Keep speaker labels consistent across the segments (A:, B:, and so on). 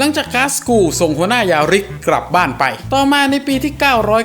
A: หลังจากกาสกูส่งหัวหน้ายาริกกลับบ้านไป ต่อมาในปีที่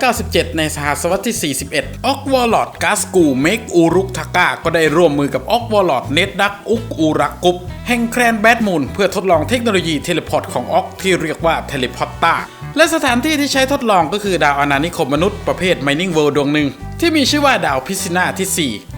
A: 997 ในสหศตวรรษที่ 41 ออกวอลลอดกาสกูเมกอูรุกทาก้าก็ได้ร่วมมือกับออกวอลลอดเนตดักอุกอูรักกุปแห่งแครนแบดมูนเพื่อทดลองเทคโนโลยีเทเลพอร์ตของออกที่เรียกว่าเทเลพอร์ตาและสถานที่ที่ใช้ทดลองก็คือดาวอาณานิคมมนุษย์ประเภท Mining World ดวงหนึ่งที่มีชื่อว่าดาวพิซินาที่ 4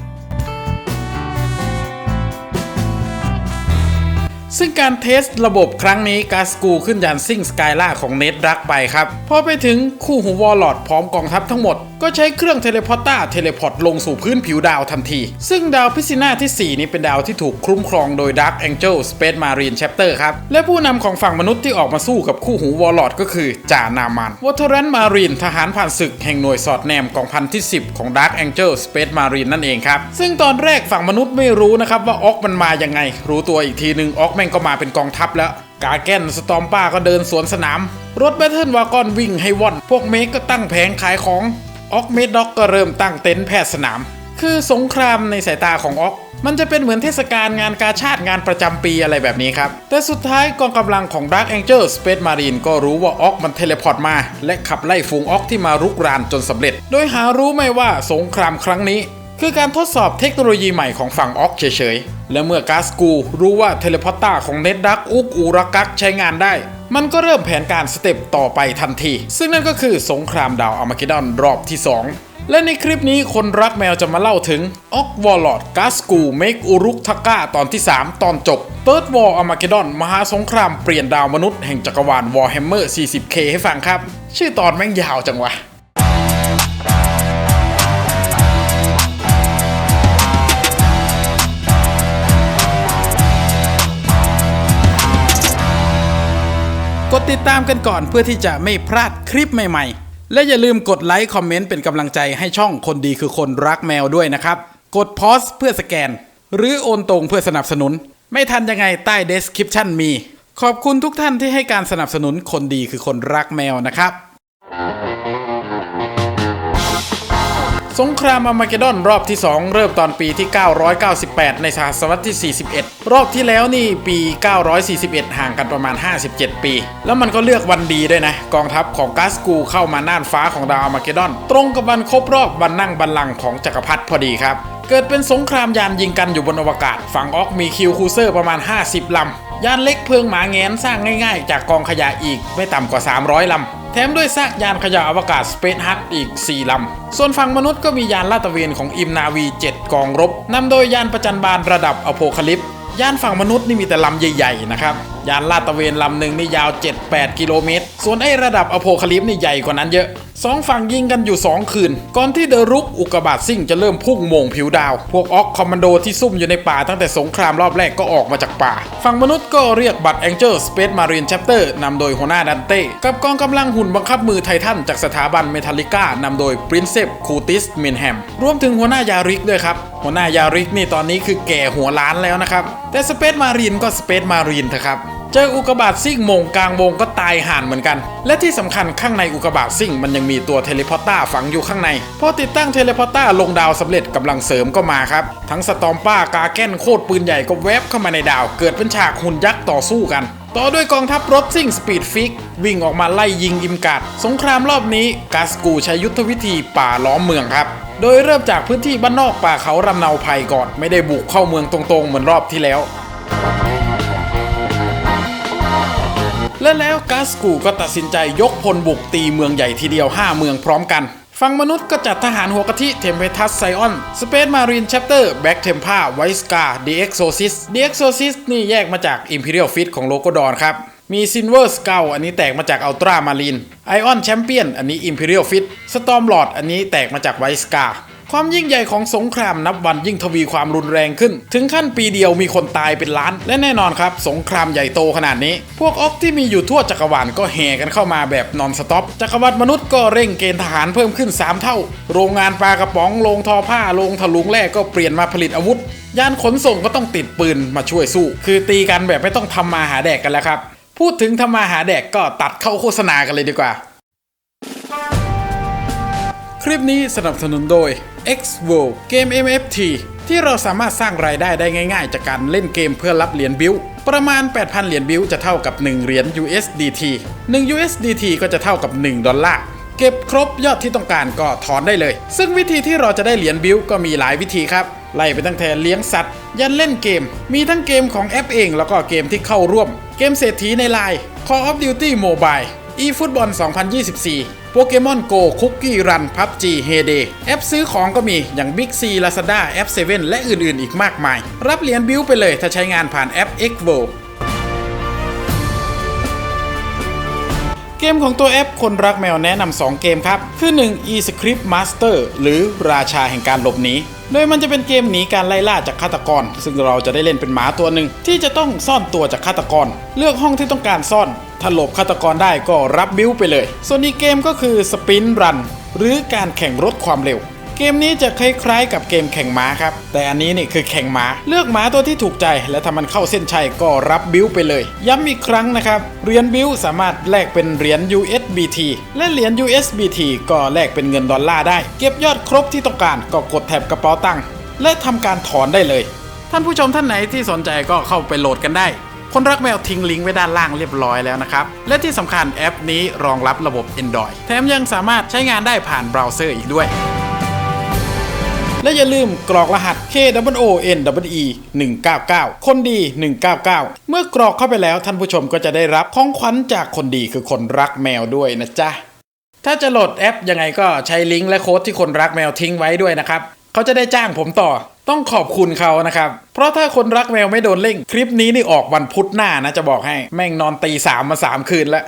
A: ซึ่งการเทสระบบครั้งนี้กาสกูขึ้นยานซิ่งสกายล่าของเนตรักไปครับ พอไปถึงคู่หูวอลลอดพร้อมกองทัพทั้งหมด ก็ใช้เครื่องเทเลพอร์ต้าเทเลพอตลงสู่พื้นผิวดาวทันที ซึ่งดาวพิซินาที่ 4 นี้เป็นดาวที่ถูกคุ้มครองโดย Dark Angel Space Marine Chapter ครับ และผู้นำของฝั่งมนุษย์ที่ออกมาสู้กับคู่หูวอลลอดก็คือจานามันวอเทอร์แรนมารีนทหารผ่านศึกแห่งหน่วยสอดแนมกองพันที่ 10 ของ Dark Angel Space Marine นั่นเองครับซึ่งตอนแรกฝั่งมนุษย์ไม่รู้นะครับว่าออกมันมายังไง รู้ตัวอีกทีหนึ่งออกแม่งก็มาเป็นกองทัพแล้ว กาแกนสตอมป้าก็เดินสวนสนาม รถแบทเทิลวากอนวิ่งให้ว่อน พวกเมกก็ตั้งแผงขายของ ออกเมดด็อกก็เริ่มตั้งเต็นท์แพทย์สนาม คือสงครามในสายตาของออกมันจะเป็นเหมือนเทศกาลงานกาชาติงานประจำปีอะไรแบบนี้ครับ แต่สุดท้ายกองกำลังของ Dark Angel Space Marine ก็รู้ว่าออกมันเทเลพอร์ตมา และขับไล่ฝูงออกที่มารุกรานจนสำเร็จ โดยหารู้ไหมว่าสงครามครั้งนี้ คือการทดสอบเทคโนโลยีใหม่ของฝั่งออกเฉยๆ และเมื่อกาสกูรู้ว่าเทเลพอร์ตาของเน็ตดักอุกอูรักักใช้งานได้ มันก็เริ่มแผนการสเต็ปต่อไปทันที ซึ่งนั่นก็คือสงครามดาวอามาเกดอนรอบที่ 2 และในคลิปนี้คนรักแมวจะมาเล่าถึงออกวอลลอดกาสกูเมกอูรุกทาก้าตอนที่ 3 ตอนจบเติร์ดวอลอามาเกดอนมหาสงครามเปลี่ยนดาวมนุษย์แห่งจักรวาลวอร์แฮมเมอร์ 40K ให้ฟังครับ ชื่อตอนแม่งยาวจังวะ ติดตามกันก่อนเพื่อที่จะไม่พลาดคลิปใหม่ๆ และอย่าลืมกดไลค์คอมเมนต์เป็นกำลังใจให้ช่องคนดีคือคนรักแมวด้วยนะครับ กดพอสเพื่อสแกน หรือโอนตรงเพื่อสนับสนุน ไม่ทันยังไงใต้ description มี ขอบคุณทุกท่านที่ให้การสนับสนุนคนดีคือคนรักแมวนะครับ สงครามอามาเกดอนรอบที่ 2 เริ่มตอนปีที่ 998 ในศตวรรษที่ 41 รอบที่แล้วนี่ปี 941 ห่างกันประมาณ 57 ปี แล้วมันก็เลือกวันดีด้วยนะ กองทัพของกาสกูเข้ามาน่านฟ้าของดาวอามาเกดอน ตรงกับวันครบรอบวันนั่งบัลลังก์ของจักรพรรดิพอดีครับ เกิดเป็นสงครามยานยิงกันอยู่บนอวกาศ ฝั่งออกมีคิวคูเซอร์ประมาณ 50 ลำ ยานเล็กเพิงหมาแงนสร้างง่าย ๆ จากกองขยะอีกไม่ต่ำกว่า 300 ลำ แถมด้วยซากยานขยะอวกาศ Space Hut อีก 4 ลำ ส่วนฝั่งมนุษย์ก็มียานลาดตระเวนของอิมนาวี 7 กองรบนำโดยยานประจันบานระดับอโพคลิปยานฝั่งมนุษย์นี่มีแต่ลำใหญ่ๆนะครับ ยานลาดตระเวนลำหนึ่งนี่ยาว 7-8 กิโลเมตร ส่วนไอ้ระดับอโพคลิปนี่ใหญ่กว่านั้นเยอะสองฝั่งยิงกันอยู่ 2 คืน ก่อนที่เดอะรุกอุกบาตซิ่งจะเริ่มพุ่งโมงผิวดาว พวกออกคอมมานโดที่ซุ่มอยู่ในป่าตั้งแต่สงครามรอบแรกก็ออกมาจากป่า ฝั่งมนุษย์ก็เรียกบัตร Angel Space Marine Chapter นำโดยหัวหน้าดันเต้ กับกองกำลังหุ่นบังคับมือไททันจากสถาบันเมทัลลิก้านำโดย Princess Curtis Minham รวมถึงหัวหน้ายาริกด้วยครับหัวหน้ายาริกนี่ตอนนี้คือแก่หัวล้านแล้วนะครับ แต่ Space Marine ก็ Space Marine เถอะครับ เจออุกบาตซิ่งมงกลางวงก็ตายห่านเหมือนกัน และที่สำคัญข้างในอุกบาตซิ่งมันยังมีตัวเทเลพอร์ต้าฝังอยู่ข้างใน พอติดตั้งเทเลพอร์ต้าลงดาวสำเร็จกำลังเสริมก็มาครับ ทั้งสตอมป้ากาแก้นโคตรปืนใหญ่ก็แวบเข้ามาในดาว เกิดเป็นฉากหุ่นยักษ์ต่อสู้กัน ต่อด้วยกองทัพรบซิ่งสปีดฟิก วิ่งออกมาไล่ยิงอิมกาดสงครามรอบนี้กาสกูใช้ยุทธวิธีป่าล้อมเมืองครับโดยเริ่มจากพื้นที่บ้านนอกป่าเขารำเนาภัยก่อน ไม่ได้บุกเข้าเมืองตรงๆ เหมือนรอบที่แล้ว และแล้วกาสกูก็ตัดสินใจยกพลบุกตีเมืองใหญ่ทีเดียว 5 เมืองพร้อมกันฝั่งมนุษย์ก็จัดทหารหัวกะทิเทมเพทัสไซออนสเปซมารีนแชปเตอร์แบ็กเทมพาไวสกาดีเอ็กโซซิสดีเอ็กโซซิสนี่แยกมาจาก Imperial Fit ของโลโกดอนครับมีซินเวอร์สเกลอันนี้แตกมาจากอัลตรามารีนไอออนแชมเปี้ยนอันนี้ Imperial Fit สตอมลอดอันนี้แตกมาจากไวสกา ความยิ่งใหญ่ของสงครามนับวันยิ่งทวีความรุนแรงขึ้น ถึงขั้นปีเดียวมีคนตายเป็นล้าน และแน่นอนครับ สงครามใหญ่โตขนาดนี้ พวกออกที่มีอยู่ทั่วจักรวาลก็แห่กันเข้ามาแบบนอนสต็อปจักรวรรดิมนุษย์ก็เร่งเกณฑ์ทหารเพิ่มขึ้น 3 เท่า โรงงานปลากระป๋องโรงทอผ้าโรงถลุงแร่ก็เปลี่ยนมาผลิตอาวุธยานขนส่งก็ต้องติดปืนมาช่วยสู้ คือตีกันแบบไม่ต้องทำมาหาแดกกันแล้วครับพูดถึงทำมาหาแดกก็ตัดเข้าโฆษณากันเลยดีกว่า คลิปนี้สนับสนุนโดย X World เกม MFT ที่ที่เราสามารถสร้างรายได้ได้ง่าย ๆ จากการเล่นเกมเพื่อรับเหรียญบิวประมาณ 8,000 เหรียญบิวจะเท่ากับ 1 เหรียญ USDT 1 USDT ก็จะเท่ากับ 1 ดอลลาร์เก็บครบยอดที่ต้องการก็ถอนได้เลย ซึ่งวิธีที่เราจะได้เหรียญบิวก็มีหลายวิธีครับ ไล่ไปตั้งแต่เลี้ยงสัตว์ ยันเล่นเกม มีทั้งเกมของแอปเอง แล้วก็เกมที่เข้าร่วม เกมเศรษฐีในไลน์ Call of Duty Mobile eFootball 2024 โปเกมอน Go Cookie Run PUBG Heyday แอปซื้อของก็มีอย่าง Big C Lazada แอป7และอื่นๆ อีกมากมาย รับเหรียญบิวไปเลยถ้าใช้งานผ่านแอป Xvo เกมของตัวแอปคนรักแมวแนะนำ2เกมครับ คือ 1 eScript Master หรือราชาแห่งการหลบหนีโดยมันจะเป็นเกมหนีการไล่ล่าจากฆาตกร ซึ่งเราจะได้เล่นเป็นหมาตัวหนึ่งที่จะต้องซ่อนตัวจากฆาตกร เลือกห้องที่ต้องการซ่อน ถ้าหลบฆาตกรได้ก็รับบิวไปเลย ส่วนอีกเกมก็คือ Spin Run หรือการแข่งรถความเร็ว เกมนี้จะคล้ายๆ กับเกมแข่งม้าครับ แต่อันนี้นี่คือแข่งม้า เลือกม้าตัวที่ถูกใจ และถ้ามันเข้าเส้นชัยก็รับบิวไปเลย ย้ำอีกครั้งนะครับเหรียญบิวสามารถแลกเป็นเหรียญ USBT และเหรียญ USBT ก็แลกเป็นเงินดอลลาร์ได้ เก็บยอดครบที่ต้องการก็กดแถบกระเป๋าตังค์และทำการถอนได้เลย ท่านผู้ชมท่านไหนที่สนใจก็เข้าไปโหลดกันได้ คนรักแมวทิ้งลิงก์ไว้ด้านล่างเรียบร้อยแล้วนะครับ และที่สำคัญแอปนี้รองรับระบบ Android แถมยังสามารถใช้งานได้ผ่านเบราว์เซอร์อีกด้วย และอย่าลืมกรอกรหัส K W O N W E 199 คนดี 199 เมื่อกรอกเข้าไปแล้วท่านผู้ชมก็จะได้รับของขวัญจากคนดีคือคนรักแมวด้วยนะจ๊ะถ้าจะโหลดแอปยังไงก็ใช้ลิงก์และโค้ดที่คนรักแมวทิ้งไว้ด้วยนะครับ เขาจะได้จ้างผมต่อ ต้องขอบคุณเขานะครับ เพราะถ้าคนรักแมวไม่โดนเล่ง คลิปนี้นี่ออกวันพุธหน้านะจะบอกให้ แม่งนอนตีสามมาสามคืนแล้ว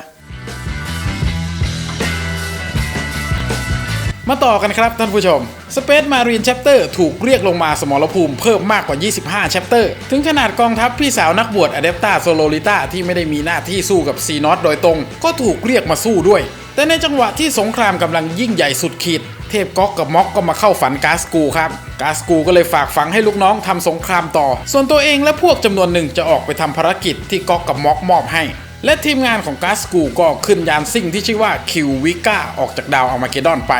A: มาต่อกันครับท่านผู้ชม Space Marine Chapter ถูกเรียกลงมาสมรภูมิเพิ่มมากกว่า 25 Chapter ถึงขนาดกองทัพพี่สาวนักบวช Adepta Solorita ที่ไม่ได้มีหน้าที่สู้กับซีนอตโดยตรง ก็ถูกเรียกมาสู้ด้วย แต่ในจังหวะที่สงครามกำลังยิ่งใหญ่สุดขีด เทพก๊อกกับม็อกก็มาเข้าฝันกาสกูครับ กาสกูก็เลยฝากฝังให้ลูกน้องทำสงครามต่อ ส่วนตัวเองและพวกจำนวนหนึ่งจะออกไปทำภารกิจที่ก๊อกกับม็อกมอบให้ และทีมงานของกาสกูก็ขึ้นยานซิ่งที่ชื่อว่าคิววิก้าออกจากดาวอัลมาเกดอนไป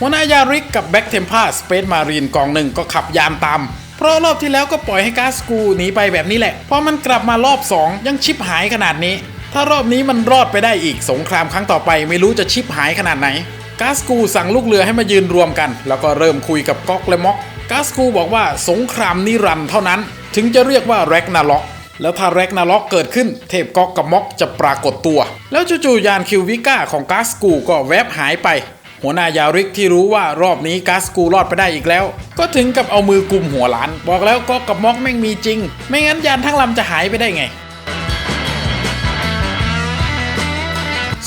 A: หัวหน้ายาริกกับแบ็กเทมพาสเปซมารีนกองหนึ่งก็ขับยานตาม เพราะรอบที่แล้วก็ปล่อยให้กาสกูหนีไปแบบนี้แหละ พอมันกลับมารอบ 2 ยังชิปหายขนาดนี้ ถ้ารอบนี้มันรอดไปได้อีกสงครามครั้งต่อไปไม่รู้จะชิปหายขนาดไหนกาสกูสั่งลูกเรือให้มายืนรวมกัน แล้วก็เริ่มคุยกับก๊อกและม็อก กาสกูบอกว่าสงครามนิรันด์เท่านั้น ถึงจะเรียกว่าแร็กนาล็อกแล้วถ้าแร็กนาล็อกเกิดขึ้นเทพก๊อกกับม็อกจะปรากฏตัว แล้วจู่ๆยานคิววิก้าของกาสกูก็แวบหายไป หัวหน้ายาริกที่รู้ว่ารอบนี้กาสกูรอดไปได้อีกแล้ว ก็ถึงกับเอามือกุมหัวหลาน บอกแล้วก็กับม็อกแม่งมีจริง ไม่งั้นยานทั้งลำจะหายไปได้ไง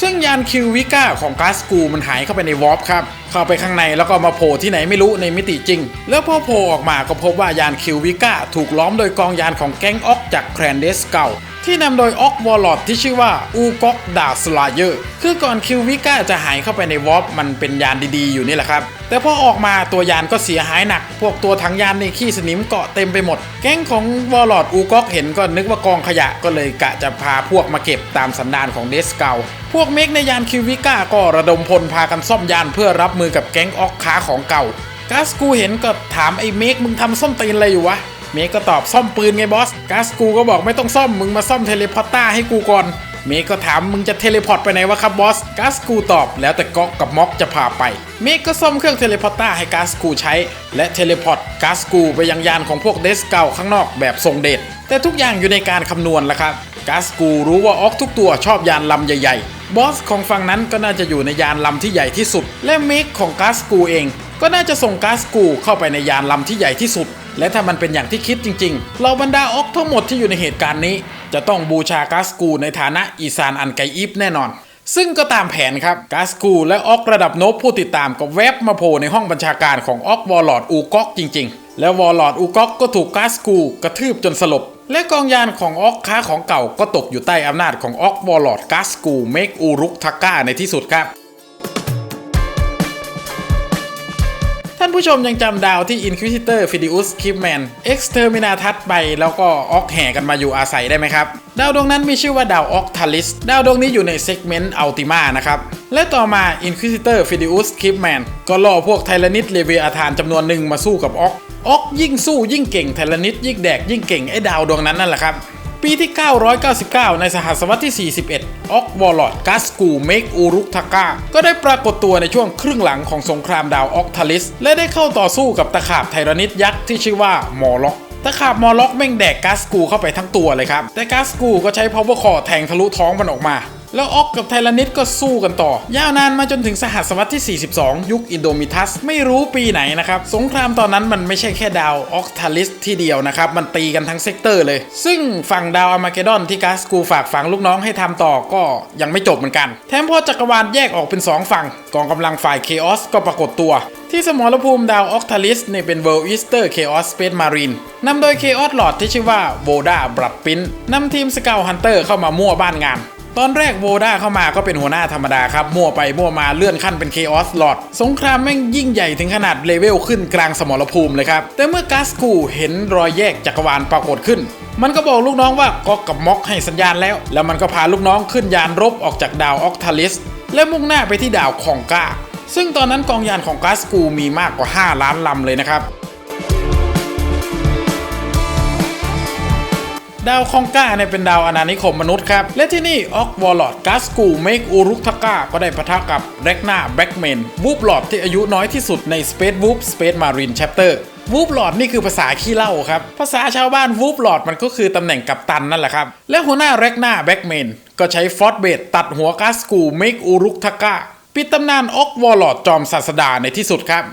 A: ซึ่งยานคิววิก้าของกาสกูมันหายเข้าไปในวอร์ปครับ เข้าไปข้างในแล้วก็มาโผล่ที่ไหนไม่รู้ในมิติจริง แล้วพอโผล่ออกมาก็พบว่ายานคิววิก้าถูกล้อมโดยกองยานของแก๊งออกจากแครนเดสเก่า ที่นำโดยออกวอลลอดที่ชื่อว่าอูก๊อกดาสลาเยอร์คือก่อนคิววิก้าจะหายเข้าไปในวอร์ปมันเป็นยานดีๆอยู่นี่แหละครับ แต่พอออกมาตัวยานก็เสียหายหนัก พวกตัวถังยานในขี้สนิมเกาะเต็มไปหมด แก๊งของวอลลอดอูก๊อกเห็นก็นึกว่ากองขยะก็เลยกะจะพาพวกมาเก็บตามสันดานของเดสเกาพวกเมกในยานคิววิก้าก็ระดมพลพากันซ่อมยานเพื่อรับมือกับแก๊งออกค้าของเก่ากาสกูเห็นก็ถามไอ้เมกมึงทำส้มตีนอะไรอยู่วะ เมกก็ตอบซ่อมปืนไงบอสกาสกูก็บอกไม่ต้องซ่อมมึงมาซ่อมเทเลพอร์ต้าให้กูก่อน เมกก็ถามมึงจะเทเลพอร์ตไปไหนวะครับบอสกาสกูตอบแล้วแต่ก๊อกกับม็อกจะพาไป เมกก็ซ่อมเครื่องเทเลพอร์ต้าให้กาสกูใช้ และเทเลพอร์ตกาสกูไปยังยานของพวกเดสเก่าข้างนอกแบบทรงเดชแต่ทุกอย่างอยู่ในการคำนวณแล้วครับกาสกูรู้ว่าออกทุกตัวชอบยานลำใหญ่ๆ บอสของฝั่งนั้นก็น่าจะอยู่ในยานลำที่ใหญ่ที่สุด และเมกของกาสกูเอง ก็น่าจะส่งกาสกูเข้าไปในยานลำที่ใหญ่ที่สุด และถ้ามันเป็นอย่างที่คิดจริงๆ เราบรรดาออกทั้งหมดที่อยู่ในเหตุการณ์นี้ จะต้องบูชากาสกูในฐานะอีซานอันไกอีฟแน่นอน ซึ่งก็ตามแผนครับกาสกูและออกระดับโนบผู้ติดตามก็แวบมาโผล่ในห้องบัญชาการของออกวอลลอดอูก๊อกจริง ๆ แล้ววอลลอดอูก๊อกก็ถูกกาสกูกระทืบจนสลบ และกองยานของออกค้าของเก่าก็ตกอยู่ใต้อำนาจของออกวอลลอดกาสกูเมกอูรุกทักก้าในที่สุดครับ ท่านผู้ชมยังจำดาวที่ Inquisitor Fidius Kipman Exterminatus ไปแล้วก็ออกแห่กันมาอยู่อาศัยได้ไหมครับ ดาวดวงนั้นมีชื่อว่าดาวออกทาลิสดาวดวงนี้อยู่ในเซกเมนต์อัลติมานะครับ และต่อมา Inquisitor Fidius Kipman ก็ล่อพวกไทรนิตเลเวอาธานจำนวนหนึ่งมาสู้กับออกออกยิ่งสู้ยิ่งเก่งไทลนิดยิ่งแดกยิ่งเก่งไอ้ดาวดวงนั้นนั่นแหละครับ ปีที่ 999 ในสหัสวรรษที่ 41 ออกวอลลอดกัสกูเมกอูรุกทาก้า ก็ได้ปรากฏตัวในช่วงครึ่งหลังของสงครามดาวออกทาลิส และได้เข้าต่อสู้กับตะขาบไทรนิดยักษ์ที่ชื่อว่ามอล็อกตะขาบมอล็อกแม่งแดกกัสกูเข้าไปทั้งตัวเลยครับ แต่กัสกูก็ใช้พาวเวอร์คอร์แทงทะลุท้องมันออกมา แล้วออกกับไทรนิดก็สู้กันต่อ ยาวนานมาจนถึงสหัสวรรษที่ 42 ยุคอินโดมิทัส ไม่รู้ปีไหนนะครับ สงครามตอนนั้นมันไม่ใช่แค่ดาวออกทาลิสที่เดียวนะครับ มันตีกันทั้งเซกเตอร์เลย ซึ่งฝั่งดาวอามาเกดอนที่กัสกูฝากฝังลูกน้องให้ทำต่อก็ยังไม่จบเหมือนกัน แถมพอจักรวาลแยกออกเป็น 2 ฝั่ง กองกำลังฝ่ายเคออสก็ปรากฏตัว ที่สมรภูมิดาวออกทาลิสเนี่ยเป็น World Easter Chaos Space Marine นำโดย Chaos Lord ที่ชื่อว่าโ o ดาบรัดปินนำทีมสเกลฮันเตอร์เข้ามามั่วบ้านงาน ตอนแรกโ o ดาเข้ามาก็เป็นหัวหน้าธรรมดาครับ มั่วไปมั่วมาเลื่อนขั้นเป็น Chaos Lord สงครามแม่งยิ่งใหญ่ถึงขนาดเลเวลขึ้นกลางสมรภูมิเลยครับ แต่เมื่อกัสกูเห็นรอยแยกจักรวาลปรากฏขึ้น มันก็บอกลูกน้องว่าก็กับม็อกให้สัญญาณแล้ว แล้วมันก็พาลูกน้องขึ้นยานรบออกจากดาวออกทาลิสและมุ่งหน้าไปที่ดาวคองกาซึ่งตอนนั้นกองยานของกัสกูมีมากกว่า 5 ล้านลำเลยนะครับ ดาวคองกาเนี่ยเป็นดาวอาณานิคมมนุษย์ครับ และที่นี่ออกวอลลอดกัสกูเมกอูรุกทากาก็ได้ปะทะกับเรกนาแบ็กเมนวูบลอดที่อายุน้อยที่สุดใน Space Woop Space Marine Chapter วูบลอดนี่คือภาษาขี้เล่าครับ ภาษาชาวบ้านวูบลอดมันก็คือตำแหน่งกัปตันนั่นแหละครับ และหัวหน้าเรกนาแบ็กเมนก็ใช้ฟอสเบดตัดหัวกัสกูเมกอูรุกทากาปิดตำนานออกวอลลอดจอมศาสดาในที่สุดครับ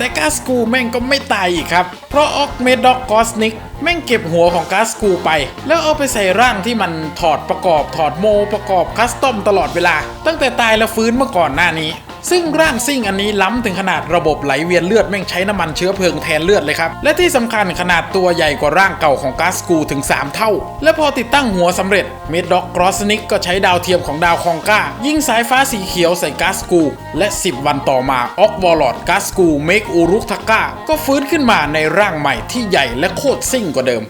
A: แต่กาสกูแม่งก็ไม่ตายอีกครับ เพราะออกเมดด็อกกอสนิกแม่งเก็บหัวของกาสกูไป แล้วเอาไปใส่ร่างที่มันถอดประกอบถอดโมประกอบคัสตอมตลอดเวลา ตั้งแต่ตายแล้วฟื้นเมื่อก่อนหน้านี้ ซึ่งร่างซิ่งอันนี้ล้ำถึงขนาดระบบไหลเวียนเลือดแม่งใช้น้ำมันเชื้อเพลิงแทนเลือดเลยครับและที่สำคัญขนาดตัวใหญ่กว่าร่างเก่าของกาสกูถึง 3 เท่า และพอติดตั้งหัวสำเร็จเมดด็อกกรอสนิกก็ใช้ดาวเทียมของดาวคองก้า ยิงสายฟ้าสีเขียวใส่กาสกู และ 10 วันต่อมาออกวอลลอดกาสกูเมกอูรุกทาก้าก็ฟื้นขึ้นมาในร่างใหม่ที่ใหญ่และโคตรซิ่งกว่าเดิม